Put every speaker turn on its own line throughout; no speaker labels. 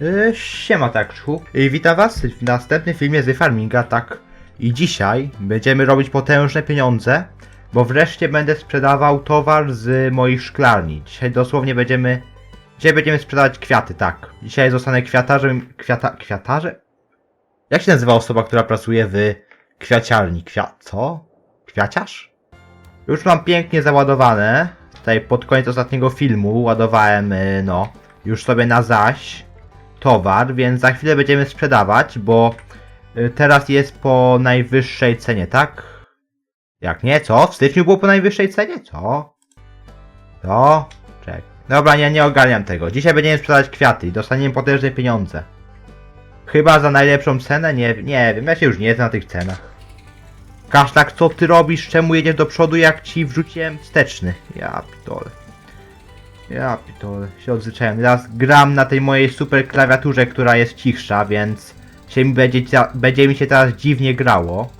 Yy, siema Taczku. I witam was w następnym filmie z Farminga, tak. I dzisiaj będziemy robić potężne pieniądze, bo wreszcie będę sprzedawał towar z moich szklarni. Dzisiaj dosłownie będziemy... Dzisiaj będziemy sprzedawać kwiaty, tak. Dzisiaj zostanę kwiatarzem... Kwiata... Kwiatarzem? Jak się nazywa osoba, która pracuje w kwiaciarni? Kwia... co? Kwiaciarz? Już mam pięknie załadowane. Tutaj pod koniec ostatniego filmu ładowałem, y, no, już sobie na zaś towar, więc za chwilę będziemy sprzedawać, bo y, teraz jest po najwyższej cenie, tak? Jak nie, co? W styczniu było po najwyższej cenie? Co? Co? Czek. Dobra, ja nie ogarniam tego. Dzisiaj będziemy sprzedawać kwiaty i dostaniemy potężne pieniądze. Chyba za najlepszą cenę? Nie, nie wiem, ja się już nie znam na tych cenach. Kaszlak, co ty robisz? Czemu jedziesz do przodu, jak ci wrzuciłem wsteczny? Ja pitole. Ja pitole, się odzwyczaiłem. Teraz gram na tej mojej super klawiaturze, która jest cichsza, więc się mi będzie, będzie mi się teraz dziwnie grało.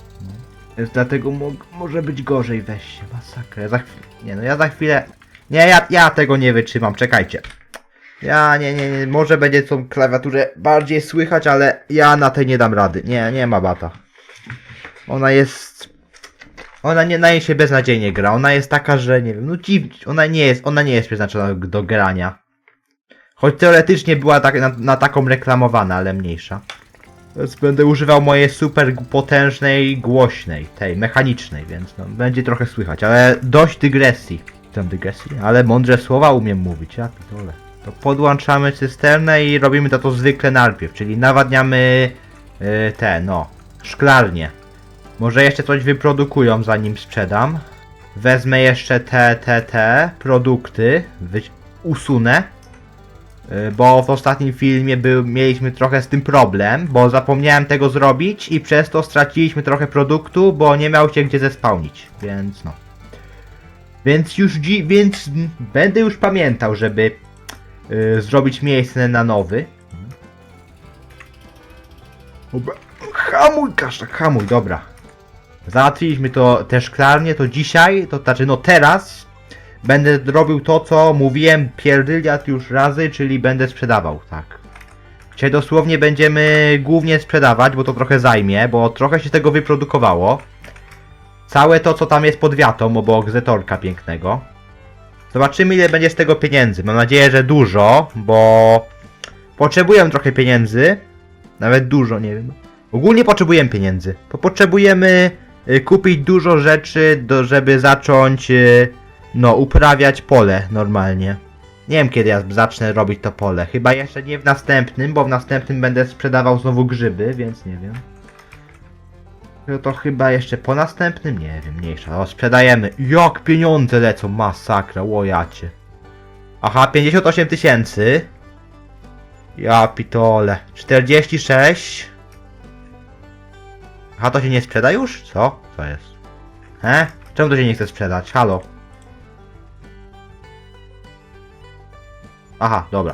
Więc dlatego mo może być gorzej, weź się, masakra. Za nie no, ja za chwilę... Nie, ja, ja tego nie wytrzymam, czekajcie. Ja, nie, nie, nie, może będzie tą klawiaturę bardziej słychać, ale ja na tej nie dam rady. Nie, nie ma bata. Ona jest. Ona nie na niej się beznadziejnie gra. Ona jest taka, że nie wiem, no dziwnie. Ona nie jest, ona nie jest przeznaczona do, grania. Choć teoretycznie była tak, na, na taką reklamowana, ale mniejsza. Teraz będę używał mojej super potężnej, głośnej, tej mechanicznej, więc no, będzie trochę słychać, ale dość dygresji. Tam dygresji, ale mądre słowa umiem mówić, ja pitole. To podłączamy cysternę i robimy to, to zwykle najpierw, czyli nawadniamy yy, te, no, szklarnie. Może jeszcze coś wyprodukują zanim sprzedam. Wezmę jeszcze te, te, te produkty, usunę. Y, Bo w ostatnim filmie był, mieliśmy trochę z tym problem, bo zapomniałem tego zrobić i przez to straciliśmy trochę produktu, bo nie miał się gdzie zespałnić, więc no. Więc już dzi- więc będę już pamiętał, żeby y, zrobić miejsce na nowy. Hamuj, kaszak, hamuj, dobra. Załatwiliśmy to te szklarnie, to dzisiaj, to znaczy no teraz będę robił to, co mówiłem pierdyliat już razy, czyli będę sprzedawał, tak. Dzisiaj dosłownie będziemy głównie sprzedawać, bo to trochę zajmie, bo trochę się tego wyprodukowało. Całe to, co tam jest pod wiatą, obok zetorka pięknego. Zobaczymy, ile będzie z tego pieniędzy. Mam nadzieję, że dużo, bo potrzebuję trochę pieniędzy. Nawet dużo, nie wiem. Ogólnie potrzebujemy pieniędzy. Bo potrzebujemy kupić dużo rzeczy, do, żeby zacząć y, no, uprawiać pole normalnie. Nie wiem kiedy ja zacznę robić to pole. Chyba jeszcze nie w następnym, bo w następnym będę sprzedawał znowu grzyby, więc nie wiem. No to chyba jeszcze po następnym? Nie wiem, mniejsza. O, sprzedajemy. Jak pieniądze lecą, masakra, łojacie. Aha, 58 tysięcy. Ja pitole. 46. Aha, to się nie sprzeda już? Co? Co jest? He? Czemu to się nie chce sprzedać? Halo? Aha, dobra.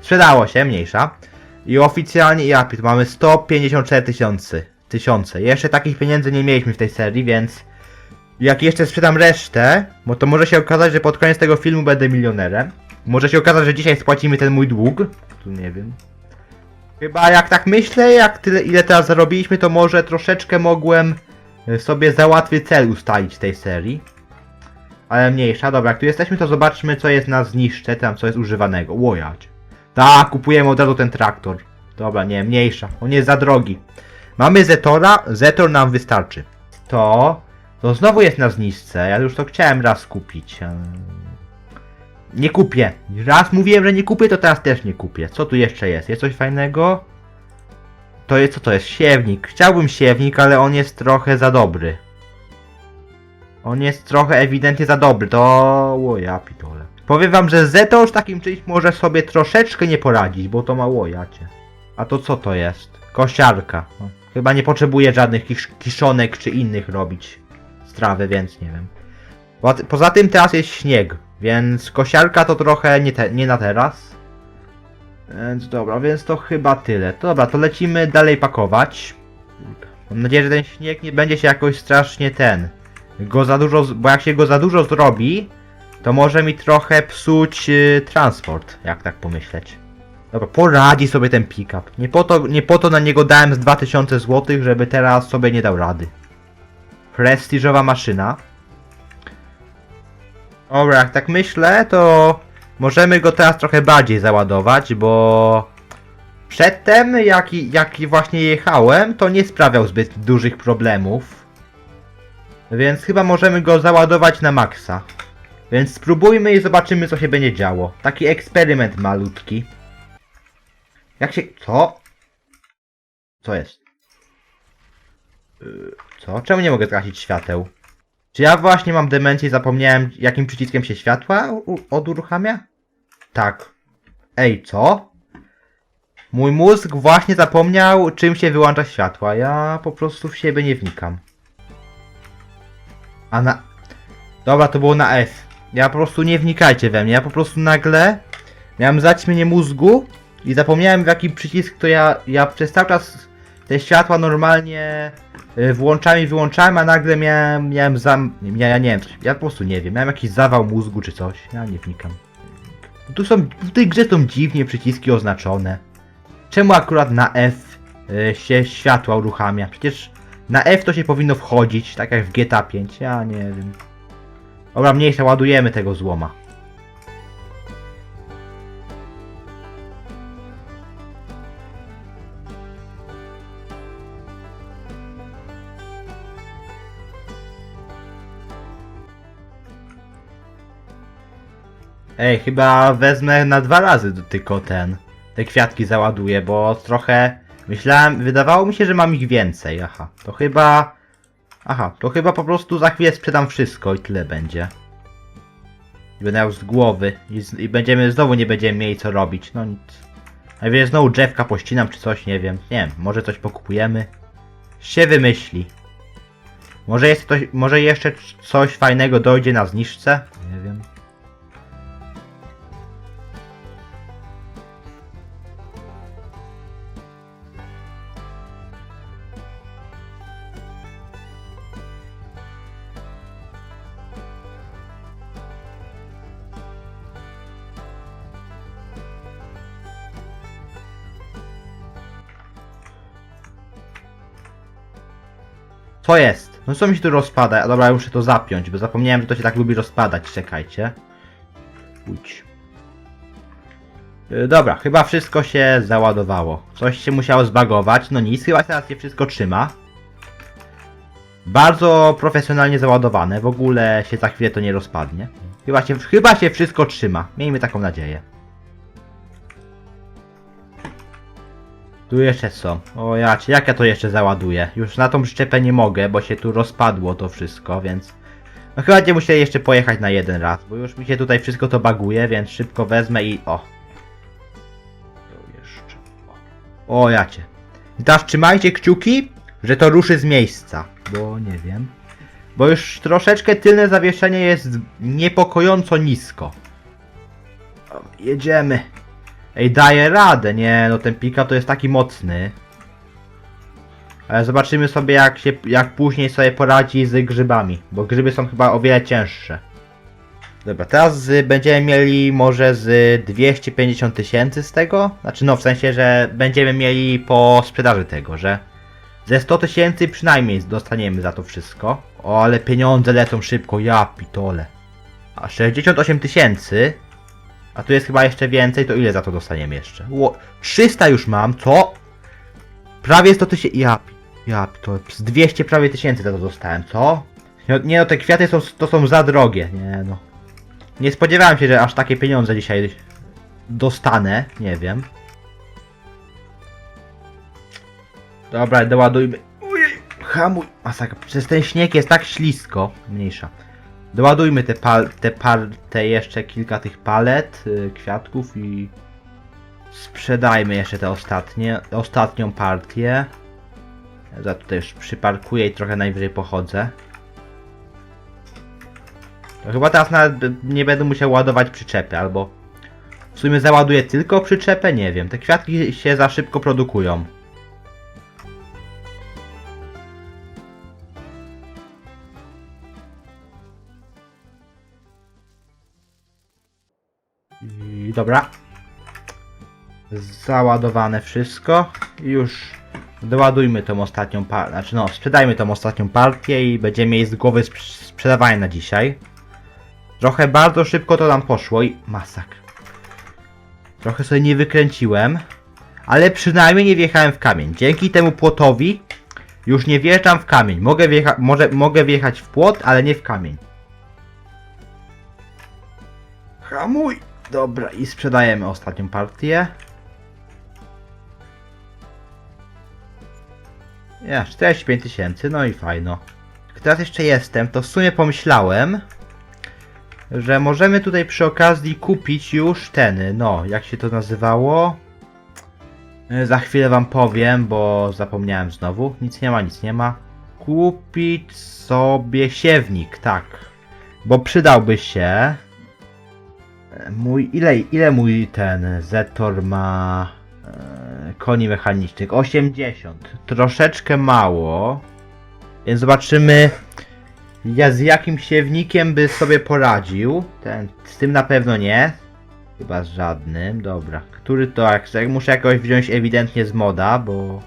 Sprzedało się, mniejsza. I oficjalnie, ja pit, mamy 154 tysiące. Tysiące. Jeszcze takich pieniędzy nie mieliśmy w tej serii, więc... Jak jeszcze sprzedam resztę, bo to może się okazać, że pod koniec tego filmu będę milionerem. Może się okazać, że dzisiaj spłacimy ten mój dług. Tu nie wiem. Chyba jak tak myślę, jak tyle ile teraz zarobiliśmy, to może troszeczkę mogłem e, sobie za łatwy cel ustalić tej serii. Ale mniejsza, dobra, jak tu jesteśmy, to zobaczmy co jest na zniszcze, tam co jest używanego. Łojać. Tak, kupujemy od razu ten traktor. Dobra, nie, mniejsza. On jest za drogi. Mamy Zetora, Zetor nam wystarczy. To, to znowu jest na zniżce. Ja już to chciałem raz kupić. Nie kupię. Raz mówiłem, że nie kupię, to teraz też nie kupię. Co tu jeszcze jest? Jest coś fajnego? To jest, co to jest? Siewnik. Chciałbym siewnik, ale on jest trochę za dobry. On jest trochę ewidentnie za dobry, to... O ja pitole. Powiem wam, że Zeto już takim czymś może sobie troszeczkę nie poradzić, bo to mało jacie. A to co to jest? Kosiarka. No, chyba nie potrzebuje żadnych kisz kiszonek czy innych robić strawy, więc nie wiem. Po- Poza tym teraz jest śnieg, więc kosiarka to trochę nie, te, nie na teraz. Więc dobra, więc to chyba tyle. To dobra, to lecimy dalej pakować. Mam nadzieję, że ten śnieg nie będzie się jakoś strasznie ten. Go za dużo, bo jak się go za dużo zrobi, to może mi trochę psuć y, transport, jak tak pomyśleć. Dobra, poradzi sobie ten pick-up. Nie po to, nie po to na niego dałem z 2000 zł, żeby teraz sobie nie dał rady. Prestiżowa maszyna. Dobra, jak tak myślę, to możemy go teraz trochę bardziej załadować, bo przedtem, jak, jak właśnie jechałem, to nie sprawiał zbyt dużych problemów. Więc chyba możemy go załadować na maksa. Więc spróbujmy i zobaczymy co się będzie działo. Taki eksperyment malutki. Jak się... Co? Co jest? Co? Czemu nie mogę tracić świateł? Czy ja właśnie mam demencję i zapomniałem jakim przyciskiem się światła oduruchamia? Tak. Ej, co? Mój mózg właśnie zapomniał czym się wyłącza światła. Ja po prostu w siebie nie wnikam. A na... Dobra, to było na F. Ja po prostu nie wnikajcie we mnie. Ja po prostu nagle miałem zaćmienie mózgu i zapomniałem w jaki przycisk to ja... Ja przez cały czas te światła normalnie włączałem i wyłączałem, a nagle miałem... Miałem zam... Ja, ja nie wiem, ja po prostu nie wiem. Miałem jakiś zawał mózgu czy coś. Ja nie wnikam. Tu są... W tej grze są dziwnie przyciski oznaczone. Czemu akurat na F y, się światła uruchamia? Przecież na F to się powinno wchodzić, tak jak w GTA 5. Ja nie wiem. Dobra, mniejsza, ładujemy tego złoma. Ej, chyba wezmę na dwa razy tylko ten. Te kwiatki załaduję, bo trochę myślałem, wydawało mi się, że mam ich więcej. Aha, to chyba. Aha, to chyba po prostu za chwilę sprzedam wszystko i tyle będzie. I będę miał z głowy i, z, i będziemy znowu nie będziemy mieli co robić. No nic. Najwyżej znowu drzewka pościnam czy coś, nie wiem. Nie wiem, może coś pokupujemy. Się wymyśli. Może jest coś, może jeszcze coś fajnego dojdzie na zniżce? Nie wiem. Co jest? No co mi się tu rozpada? Dobra, ja muszę to zapiąć, bo zapomniałem, że to się tak lubi rozpadać. Czekajcie. Pójdź. Yy, Dobra, chyba wszystko się załadowało. Coś się musiało zbagować. No nic, chyba teraz się wszystko trzyma. Bardzo profesjonalnie załadowane. W ogóle się za chwilę to nie rozpadnie. Chyba się, chyba się wszystko trzyma. Miejmy taką nadzieję. Tu jeszcze są. O jacie, jak ja to jeszcze załaduję? Już na tą przyczepę nie mogę, bo się tu rozpadło to wszystko, więc... No chyba będziemy musieli jeszcze pojechać na jeden raz, bo już mi się tutaj wszystko to baguje, więc szybko wezmę i... O! Tu jeszcze... O, o jacie. Teraz trzymajcie kciuki, że to ruszy z miejsca, bo nie wiem. Bo już troszeczkę tylne zawieszenie jest niepokojąco nisko. O, jedziemy. Ej, daje radę, nie, no ten pika to jest taki mocny. Ale zobaczymy sobie jak się, jak później sobie poradzi z grzybami, bo grzyby są chyba o wiele cięższe. Dobra, teraz z, będziemy mieli może z 250 tysięcy z tego, znaczy no w sensie, że będziemy mieli po sprzedaży tego, że ze 100 tysięcy przynajmniej dostaniemy za to wszystko. O, ale pieniądze lecą szybko, ja pitole. A 68 tysięcy a tu jest chyba jeszcze więcej, to ile za to dostaniemy jeszcze? Ło, 300 już mam, co? Prawie 100 tysięcy, ja, ja, to z 200 prawie tysięcy za to dostałem, co? No, nie no, te kwiaty są, to są za drogie, nie no. Nie spodziewałem się, że aż takie pieniądze dzisiaj dostanę, nie wiem. Dobra, doładujmy. Ujej, hamuj, masakra, przez ten śnieg jest tak ślisko, mniejsza. Doładujmy te, pal, te, pal, te jeszcze kilka tych palet, y, kwiatków i sprzedajmy jeszcze te ostatnie, ostatnią partię. Ja za tutaj już przyparkuję i trochę najwyżej pochodzę. To chyba teraz nie będę musiał ładować przyczepy, albo w sumie załaduję tylko przyczepę, nie wiem. Te kwiatki się za szybko produkują. I dobra. Załadowane wszystko. Już doładujmy tą ostatnią partię. Znaczy no, sprzedajmy tą ostatnią partię i będziemy mieli z głowy sprzedawanie na dzisiaj. Trochę bardzo szybko to nam poszło i masakr. Trochę sobie nie wykręciłem. Ale przynajmniej nie wjechałem w kamień. Dzięki temu płotowi już nie wjeżdżam w kamień. Mogę, wjecha może, mogę wjechać w płot, ale nie w kamień. Hamuj! Dobra, i sprzedajemy ostatnią partię. Ja, 45 tysięcy, no i fajno. Teraz jeszcze jestem, to w sumie pomyślałem, że możemy tutaj przy okazji kupić już ten, no, jak się to nazywało? E, Za chwilę wam powiem, bo zapomniałem znowu. Nic nie ma, nic nie ma. Kupić sobie siewnik, tak. Bo przydałby się. Mój, ile, ile mój ten Zetor ma e, koni mechanicznych? 80. Troszeczkę mało. Więc zobaczymy, ja z jakim siewnikiem by sobie poradził. Ten, z tym na pewno nie. Chyba z żadnym, dobra. Który to, jak muszę jakoś wziąć ewidentnie z moda, bo...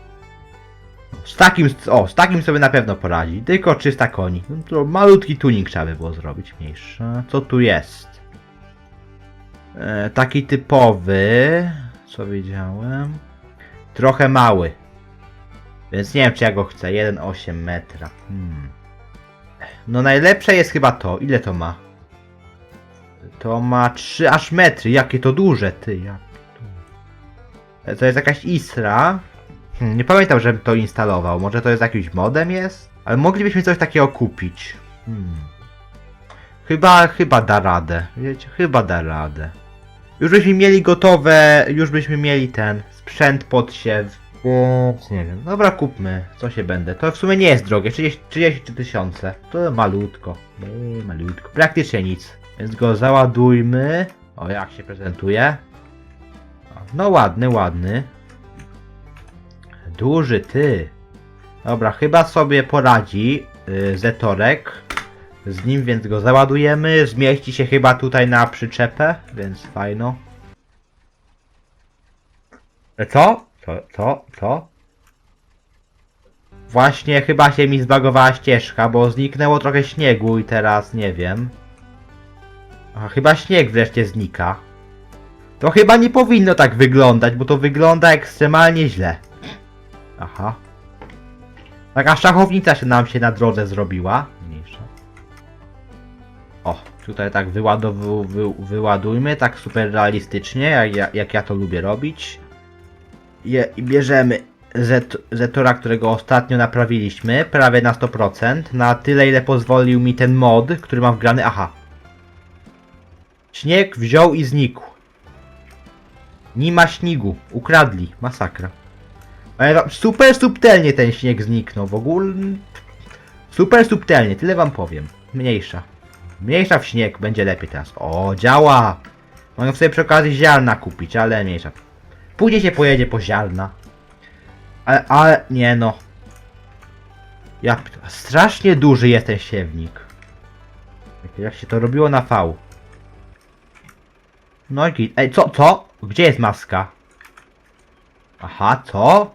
Z takim, o, z takim sobie na pewno poradzi. Tylko 300 koni. No to malutki tuning trzeba by było zrobić, mniejszy. Co tu jest? E, taki typowy. Co wiedziałem? Trochę mały. Więc nie wiem, czy ja go chcę. 1,8 metra. Hmm. No najlepsze jest chyba to. Ile to ma? To ma 3 aż metry. Jakie to duże, ty. Jak to... E, to jest jakaś Isra. Hmm, nie pamiętam, żebym to instalował. Może to jest jakimś modem jest? Ale moglibyśmy coś takiego kupić. Hmm. Chyba, chyba da radę. Wiecie, chyba da radę. Już byśmy mieli gotowe, już byśmy mieli ten sprzęt pod siew. Więc nie wiem. Dobra, kupmy. Co się będę. To w sumie nie jest drogie. 30 33 tysiące. To malutko. Ej, malutko. Praktycznie nic. Więc go załadujmy. O, jak się prezentuje. No ładny, ładny. Duży ty. Dobra, chyba sobie poradzi yy, Zetorek. Z nim więc go załadujemy. Zmieści się chyba tutaj na przyczepę, więc fajno. E, Co? Co? Co? Co? Właśnie chyba się mi zbagowała ścieżka, bo zniknęło trochę śniegu i teraz nie wiem. A chyba śnieg wreszcie znika. To chyba nie powinno tak wyglądać, bo to wygląda ekstremalnie źle. Aha. Taka szachownica się nam się na drodze zrobiła. O, tutaj tak wyładow wy wyładujmy, tak super realistycznie, jak ja, jak ja to lubię robić. Je, i bierzemy Zet Zetora, którego ostatnio naprawiliśmy, prawie na 100%, na tyle ile pozwolił mi ten mod, który mam wgrany. Aha. Śnieg wziął i znikł. Nie ma śniegu. Ukradli. Masakra. Super subtelnie ten śnieg zniknął. W ogóle... Super subtelnie, tyle wam powiem. Mniejsza. Mniejsza w śnieg, będzie lepiej teraz. O, działa! Mogę sobie przy okazji ziarna kupić, ale mniejsza. Później się pojedzie po ziarna. Ale, ale, nie no. Ja, strasznie duży jest ten siewnik. Jak- Jak się to robiło na V. No i. Ej, co, co? Gdzie jest maska? Aha, co?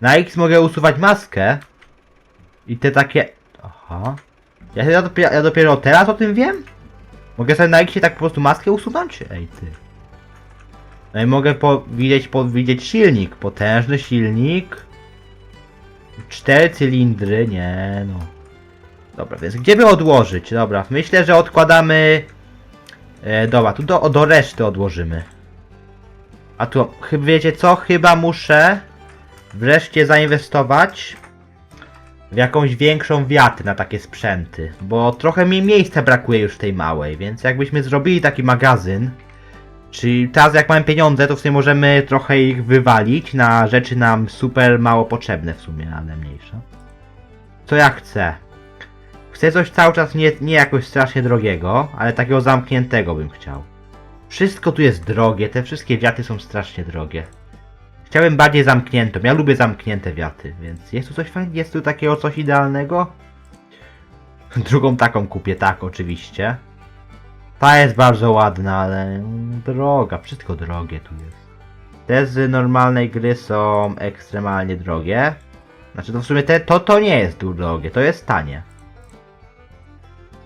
Na X mogę usuwać maskę. I te takie... Aha. Ja, ja, dopiero, ja dopiero teraz o tym wiem? Mogę sobie na X tak po prostu maskę usunąć? Ej, ty. No i mogę po, widzieć, po, widzieć silnik. Potężny silnik. Cztery cylindry, nie no. Dobra, więc gdzie by odłożyć? Dobra, myślę, że odkładamy... E, dobra, tu do, do reszty odłożymy. A tu, wiecie co? Chyba muszę wreszcie zainwestować w jakąś większą wiatę na takie sprzęty. Bo trochę mi miejsca brakuje już w tej małej, więc jakbyśmy zrobili taki magazyn, Czyli teraz jak mamy pieniądze, to w sumie możemy trochę ich wywalić na rzeczy nam super mało potrzebne w sumie, ale mniejsze. Co ja chcę? Chcę coś cały czas nie, nie jakoś strasznie drogiego, ale takiego zamkniętego bym chciał. Wszystko tu jest drogie, te wszystkie wiaty są strasznie drogie. Chciałbym bardziej zamkniętą, ja lubię zamknięte wiaty, więc jest tu coś fajnego, jest tu takiego coś idealnego? Drugą taką kupię, tak, oczywiście. Ta jest bardzo ładna, ale droga, wszystko drogie tu jest. Te z normalnej gry są ekstremalnie drogie. Znaczy to w sumie te, to, to nie jest drogie, to jest tanie.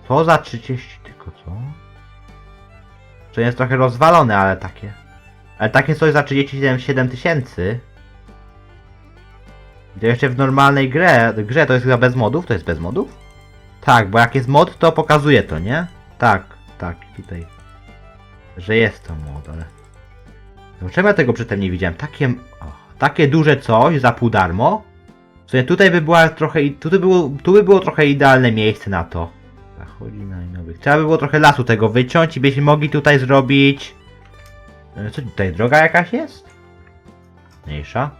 To za 30 tylko co? To jest trochę rozwalone, ale takie. Ale takie coś za 37 tysięcy. To jeszcze w normalnej grze, grze to jest chyba bez modów? To jest bez modów? Tak, bo jak jest mod, to pokazuje to, nie? Tak, tak, tutaj. Że jest to mod, ale... Dlaczego ja tego przedtem nie widziałem? Takie... Takie duże coś za pół darmo? W sumie tutaj by była trochę... Tu by było, tu by było trochę idealne miejsce na to. Zachodzi na nowych. Trzeba by było trochę lasu tego wyciąć i byśmy mogli tutaj zrobić... E, Co tutaj, droga jakaś jest? Mniejsza.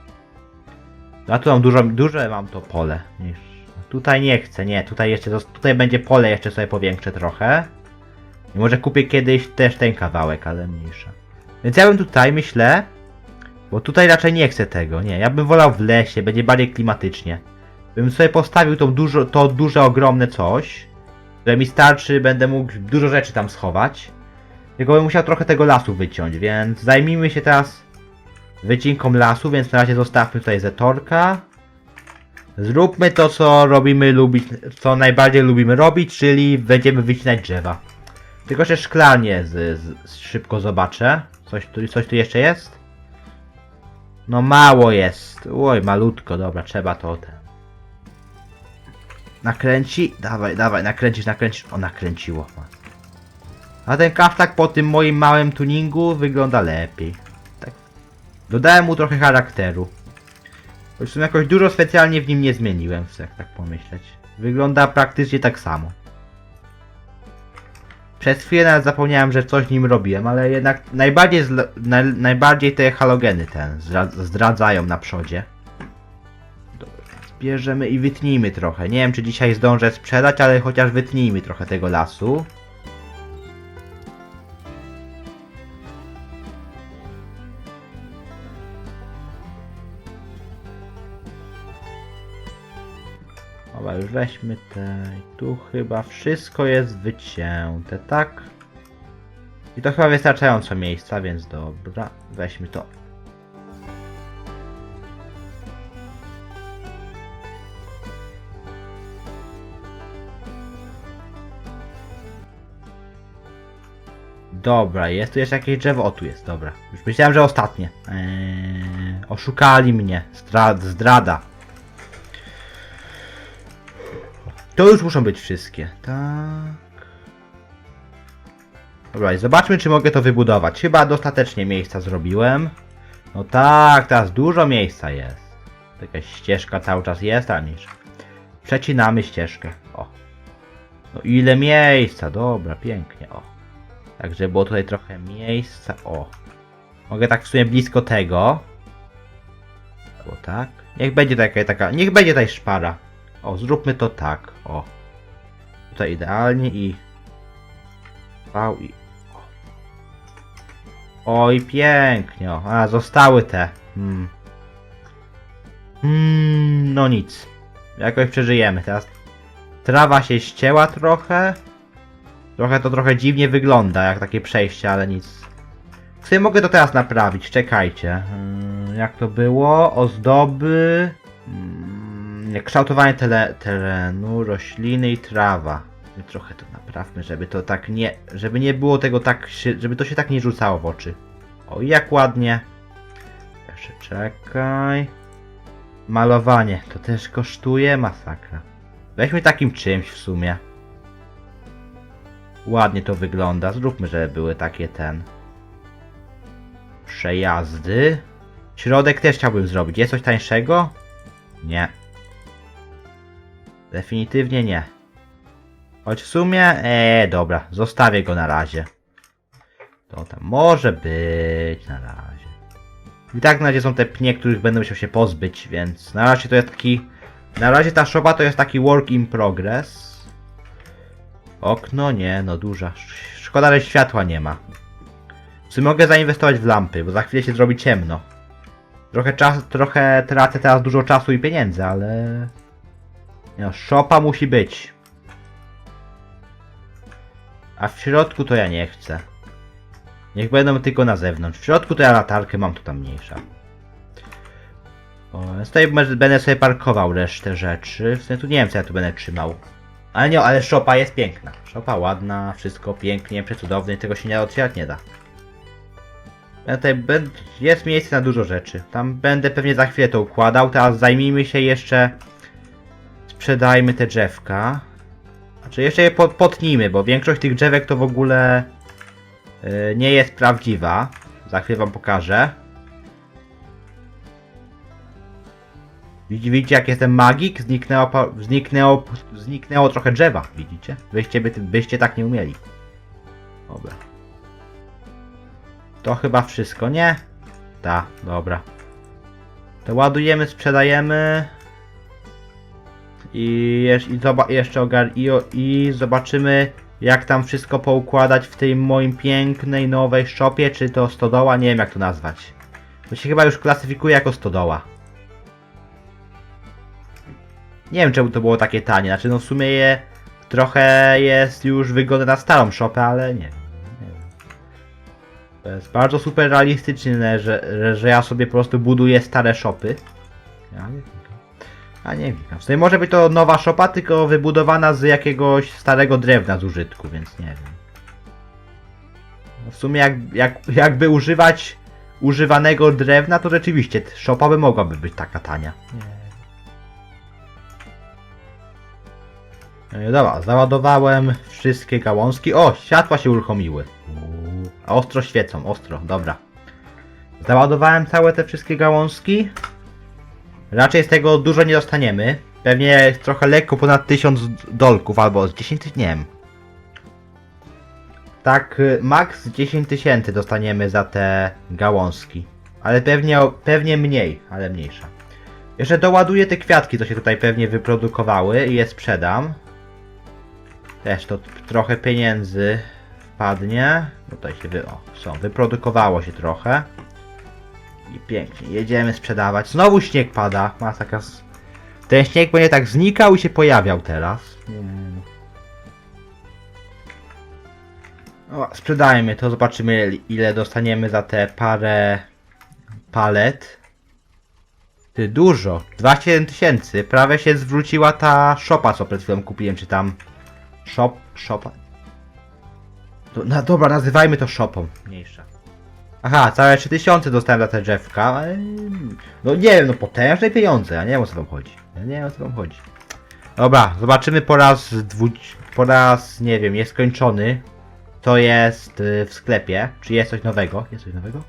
Ja tu mam dużo, duże mam to pole. Niż... Tutaj nie chcę, nie, tutaj jeszcze, tutaj będzie pole jeszcze sobie powiększę trochę. I może kupię kiedyś też ten kawałek, ale mniejsza. Więc ja bym tutaj, myślę, bo tutaj raczej nie chcę tego, nie, ja bym wolał w lesie, będzie bardziej klimatycznie. Bym sobie postawił tą dużo, to duże, ogromne coś, które mi starczy, będę mógł dużo rzeczy tam schować. Tylko bym musiał trochę tego lasu wyciąć, więc zajmijmy się teraz wycinką lasu, więc na razie zostawmy tutaj zetorka. Zróbmy to, co robimy lubić, co najbardziej lubimy robić, czyli będziemy wycinać drzewa. Tylko, że szklanie z, z, szybko zobaczę. Coś tu, coś tu jeszcze jest? No mało jest. Oj, malutko, dobra, trzeba to ten. Nakręci? Dawaj, dawaj, nakręcisz, nakręcisz. O, nakręciło. A ten kaftak po tym moim małym tuningu wygląda lepiej. Tak. Dodałem mu trochę charakteru. Choć sumie jakoś dużo specjalnie w nim nie zmieniłem, jak tak pomyśleć. Wygląda praktycznie tak samo. Przez chwilę nawet zapomniałem, że coś nim robiłem, ale jednak najbardziej, naj, najbardziej te halogeny ten zdra- zdradzają na przodzie. Dobra, zbierzemy i wytnijmy trochę. Nie wiem, czy dzisiaj zdążę sprzedać, ale chociaż wytnijmy trochę tego lasu. Dobra, już weźmy te. i Tu chyba wszystko jest wycięte, tak? I to chyba wystarczająco miejsca, więc dobra, weźmy to. Dobra, jest tu jeszcze jakieś drzewo? O, tu jest, dobra. Już myślałem, że ostatnie. Eee, oszukali mnie. Zdra zdrada. To już muszą być wszystkie. Tak. Dobra, zobaczmy, czy mogę to wybudować. Chyba dostatecznie miejsca zrobiłem. No tak, teraz dużo miejsca jest. Jakaś ścieżka cały czas jest, a niż. Przecinamy ścieżkę. O. No ile miejsca, dobra, pięknie, o. Także było tutaj trochę miejsca, o. Mogę tak w sumie blisko tego. Albo tak. Niech będzie taka, taka, niech będzie tutaj szpara. O, zróbmy to tak, o. Tutaj idealnie i... V i... Oj, pięknie. A, zostały te. Hmm. Hmm, no nic. Jakoś przeżyjemy. Teraz trawa się ścięła trochę. Trochę to trochę dziwnie wygląda, jak takie przejście, ale nic. W sumie mogę to teraz naprawić, czekajcie. Hmm, jak to było? Ozdoby... Mm, kształtowanie tele, terenu, rośliny i trawa. My trochę to naprawmy, żeby to tak nie, żeby nie było tego tak, żeby to się tak nie rzucało w oczy. O, jak ładnie. Jeszcze czekaj. Malowanie, to też kosztuje masakra. Weźmy takim czymś w sumie. Ładnie to wygląda, zróbmy, żeby były takie ten. Przejazdy. Środek też chciałbym zrobić. Jest coś tańszego? Nie. Definitywnie nie. Choć w sumie, eee, dobra, zostawię go na razie. To tam może być na razie. I tak na razie są te pnie, których będę musiał się pozbyć, więc na razie to jest taki... Na razie ta szopa to jest taki work in progress. Okno nie, no duża. Sz- Szkoda, że światła nie ma. Sumie mogę zainwestować w lampy, bo za chwilę się zrobi ciemno. Trochę czas, trochę tracę teraz dużo czasu i pieniędzy, ale... No, szopa musi być. A w środku to ja nie chcę. Niech będą tylko na zewnątrz. W środku to ja latarkę mam, to tam mniejsza. O, tutaj będę sobie parkował resztę rzeczy. W sensie tu nie wiem co ja tu będę trzymał. Ale nie, ale szopa jest piękna. Szopa ładna, wszystko pięknie, przecudownie, tego się nie otwierać nie da. Ja tutaj jest miejsce na dużo rzeczy. Tam będę pewnie za chwilę to układał. Teraz zajmijmy się jeszcze. Sprzedajmy te drzewka. Znaczy jeszcze je po- potnijmy, bo większość tych drzewek to w ogóle yy, nie jest prawdziwa. Za chwilę wam pokażę. Widzi- Widzicie jak jestem magik? Zniknęło, zniknęło, zniknęło trochę drzewa, widzicie? Wyście, by, byście tak nie umieli. Dobra. To chyba wszystko, nie? Ta, dobra. To ładujemy, sprzedajemy. I, jeż- i, zoba- jeszcze ogar- i, i zobaczymy jak tam wszystko poukładać w tej moim pięknej nowej shopie, czy to stodoła, nie wiem jak to nazwać. To się chyba już klasyfikuje jako stodoła. Nie wiem czemu to było takie tanie, znaczy no w sumie je trochę jest już wygodne na starą shopę, ale nie. To jest bardzo super realistyczne, że, że, że ja sobie po prostu buduję stare wnikam. A nie wnikam. W sumie może być to nowa szopa, tylko wybudowana z jakiegoś starego drewna z użytku, więc nie wiem. No w sumie jak, jak, jakby używać używanego drewna, to rzeczywiście szopa by mogłaby być taka tania. Nie. E, Dobra, załadowałem wszystkie gałązki. O, światła się uruchomiły. Ostro świecą, ostro, dobra. Załadowałem całe te wszystkie gałązki. Raczej z tego dużo nie dostaniemy. Pewnie trochę lekko ponad 1000 dolków albo z 10 tysięcy, nie wiem. Tak, y, max 10 tysięcy dostaniemy za te gałązki. Ale pewnie, pewnie mniej, ale mniejsza. Jeszcze doładuję te kwiatki, co się tutaj pewnie wyprodukowały i je sprzedam. Też to trochę pieniędzy wpadnie. Tutaj się wy... O, są, wyprodukowało się trochę. I pięknie, jedziemy sprzedawać. Znowu śnieg pada, masakra. Ten śnieg będzie tak znikał i się pojawiał teraz. O, sprzedajmy to, zobaczymy ile dostaniemy za te parę palet. Ty, dużo. 27 tysięcy. Prawie się zwróciła ta szopa, co przed chwilą kupiłem, czy tam... Shop, szopa. Do, no dobra, nazywajmy to shopą. Mniejsza. Aha, całe 3000 dostałem za te drzewka, ale... No nie wiem, no potężne pieniądze, ja nie wiem o co wam chodzi. Ja nie wiem o co wam chodzi. Dobra, zobaczymy po raz dwu... po raz, nie wiem, nieskończony. To jest y, w sklepie. Czy jest coś nowego? Jest coś nowego?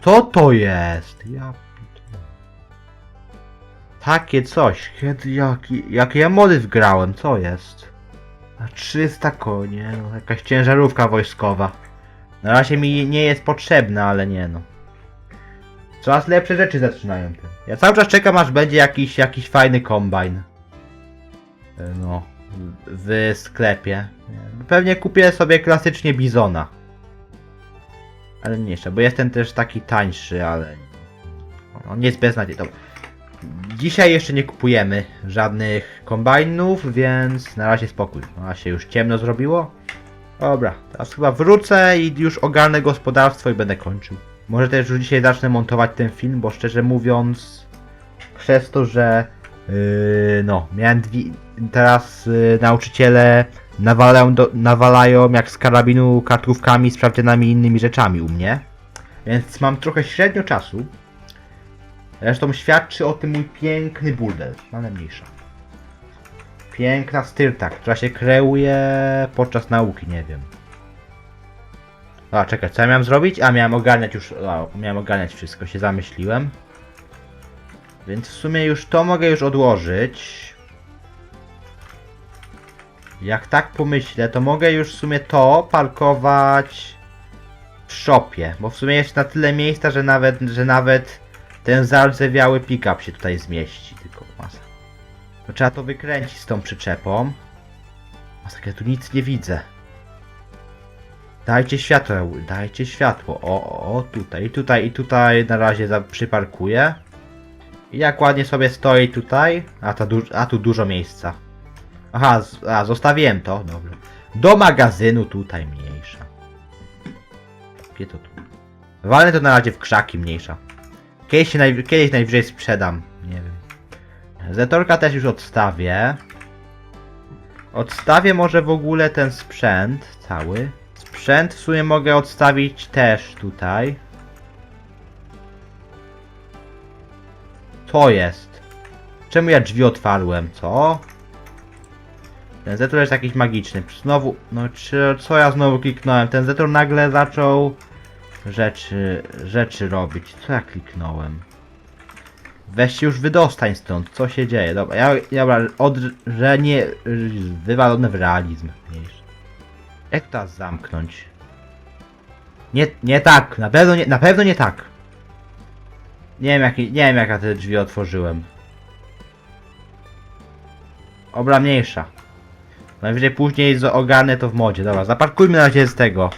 Co to jest? Ja... Takie coś. Kiedy, jaki, jakie ja mody wgrałem, co jest? Na 300 konie, no, jakaś ciężarówka wojskowa. Na razie mi nie jest potrzebna, ale nie no. Coraz lepsze rzeczy zaczynają tym. Ja cały czas czekam aż będzie jakiś, jakiś fajny kombajn. E, No, w- sklepie. Nie, Pewnie kupię sobie klasycznie bizona. Ale nie jeszcze, bo jestem też taki tańszy, ale on jest beznadziejny. Dobra. Dzisiaj jeszcze nie kupujemy żadnych kombajnów, więc na razie spokój. No, a się już ciemno zrobiło. Dobra, teraz chyba wrócę i już ogarnę gospodarstwo i będę kończył. Może też już dzisiaj zacznę montować ten film, bo szczerze mówiąc, przez to, że yy, no, miałem dwie, teraz yy, nauczyciele nawalają, do, nawalają jak z karabinu kartkówkami, sprawdzianami i innymi rzeczami u mnie. Więc mam trochę średnio czasu. Zresztą świadczy o tym mój piękny buldel, ale mniejsza. Piękna styrta, która się kreuje podczas nauki, nie wiem. A, czekaj, co ja miałem zrobić? A, miałem ogarniać już, a, miałem ogarniać wszystko, się zamyśliłem. Więc w sumie już to mogę już odłożyć. Jak tak pomyślę, to mogę już w sumie to parkować w shopie, bo w sumie jest na tyle miejsca, że nawet, że nawet ten zardzewiały pick-up się tutaj zmieści, tylko masa. Trzeba to wykręcić z tą przyczepą. Masakra, ja tu nic nie widzę. Dajcie światło, dajcie światło. O, o, tutaj, tutaj, i tutaj na razie przyparkuję. I jak ładnie sobie stoi tutaj. A, to du- a tu dużo miejsca. Aha, a zostawiłem to, dobra. Do magazynu tutaj mniejsza. Gdzie to tu? Walnę to na razie w krzaki mniejsza. Kiedyś, naj... Kiedyś najwyżej sprzedam. Zetorka też już odstawię. Odstawię może w ogóle ten sprzęt cały. Sprzęt w sumie mogę odstawić też tutaj. Co jest? Czemu ja drzwi otwarłem? Co? Ten zetor jest jakiś magiczny. Znowu, no czy, co ja znowu kliknąłem? Ten zetor nagle zaczął rzeczy, rzeczy robić. Co ja kliknąłem? Weź się już wydostań stąd, co się dzieje? Dobra, ja, dobra, od, że nie, wywalone w realizm. Jak to zamknąć? Nie, nie tak, na pewno nie, na pewno nie tak. Nie wiem jak, nie wiem jak ja te drzwi otworzyłem. Obra mniejsza. Najwyżej później ogarnę to w modzie. Dobra, zaparkujmy na razie z tego.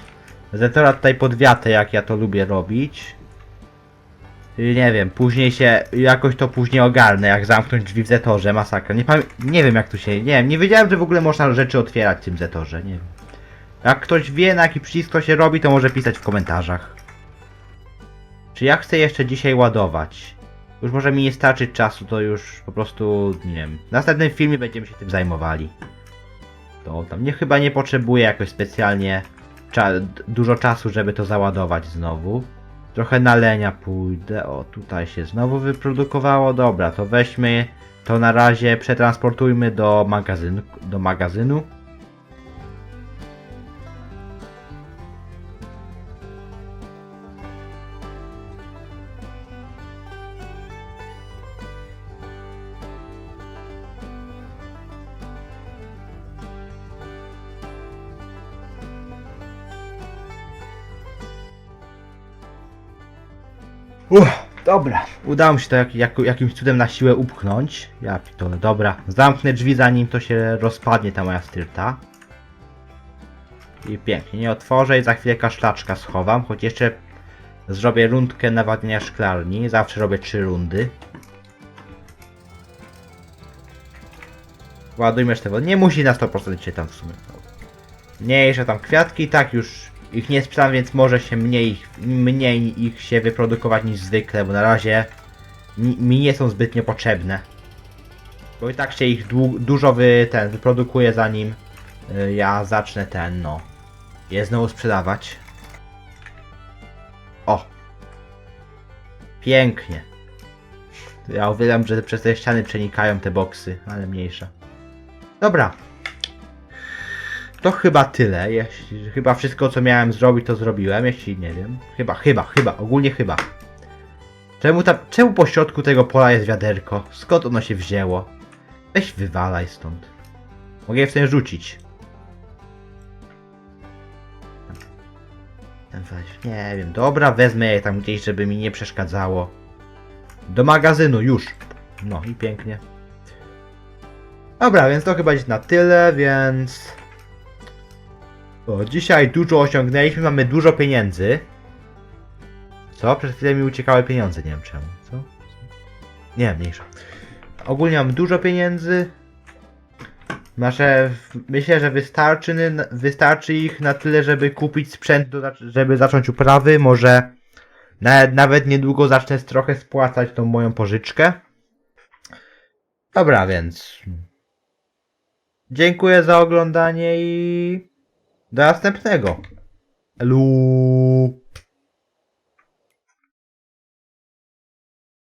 Zetora tutaj pod wiatę, jak ja to lubię robić. Nie wiem, później się, jakoś to później ogarnę, jak zamknąć drzwi w Zetorze, masakra. Nie, nie wiem jak tu się, nie wiem, nie wiedziałem, że w ogóle można rzeczy otwierać w tym Zetorze, nie wiem. Jak ktoś wie, na jaki przycisk to się robi, to może pisać w komentarzach. Czy ja chcę jeszcze dzisiaj ładować? Już może mi nie starczyć czasu, to już po prostu, nie wiem, w następnym filmie będziemy się tym zajmowali. To tam nie chyba nie potrzebuję jakoś specjalnie cza dużo czasu, żeby to załadować znowu. Trochę nalenia pójdę. O, tutaj się znowu wyprodukowało. Dobra, to weźmy to na razie przetransportujmy do magazynu. Do magazynu. Dobra. Udało mi się to jak, jak, jakimś cudem na siłę upchnąć. Ja pitole, dobra. Zamknę drzwi zanim to się rozpadnie ta moja styrta. I pięknie, nie otworzę i za chwilę kaszlaczka schowam, choć jeszcze zrobię rundkę nawadniania szklarni. Zawsze robię trzy rundy. Ładujmy jeszcze wody. Nie musi na 100% się tam w sumie. Mniejsze tam kwiatki, i tak już ich nie sprzedam, więc może się mniej, mniej ich się wyprodukować niż zwykle, bo na razie mi, nie są zbytnio potrzebne. Bo i tak się ich dużo wy, ten, wyprodukuje zanim y, ja zacznę ten, no, je znowu sprzedawać. O! Pięknie. Ja uwielbiam, że przez te ściany przenikają te boksy, ale mniejsza. Dobra, to chyba tyle. Jeśli, chyba wszystko co miałem zrobić to zrobiłem, jeśli nie wiem. Chyba, chyba, chyba, ogólnie chyba. Czemu tam, czemu po środku tego pola jest wiaderko? Skąd ono się wzięło? Weź wywalaj stąd. Mogę je w rzucić. Ten weź, nie wiem, dobra, wezmę je tam gdzieś, żeby mi nie przeszkadzało. Do magazynu, już. No i pięknie. Dobra, więc to chyba jest na tyle, więc... O, dzisiaj dużo osiągnęliśmy, mamy dużo pieniędzy. Co? Przed chwilą mi uciekały pieniądze, nie wiem czemu. Co? Nie wiem, mniejsza. Ogólnie mam dużo pieniędzy. Nasze, myślę, że wystarczy, wystarczy ich na tyle, żeby kupić sprzęt, do, żeby zacząć uprawy. Może nawet niedługo zacznę trochę spłacać tą moją pożyczkę. Dobra, więc dziękuję za oglądanie i do następnego. Elu.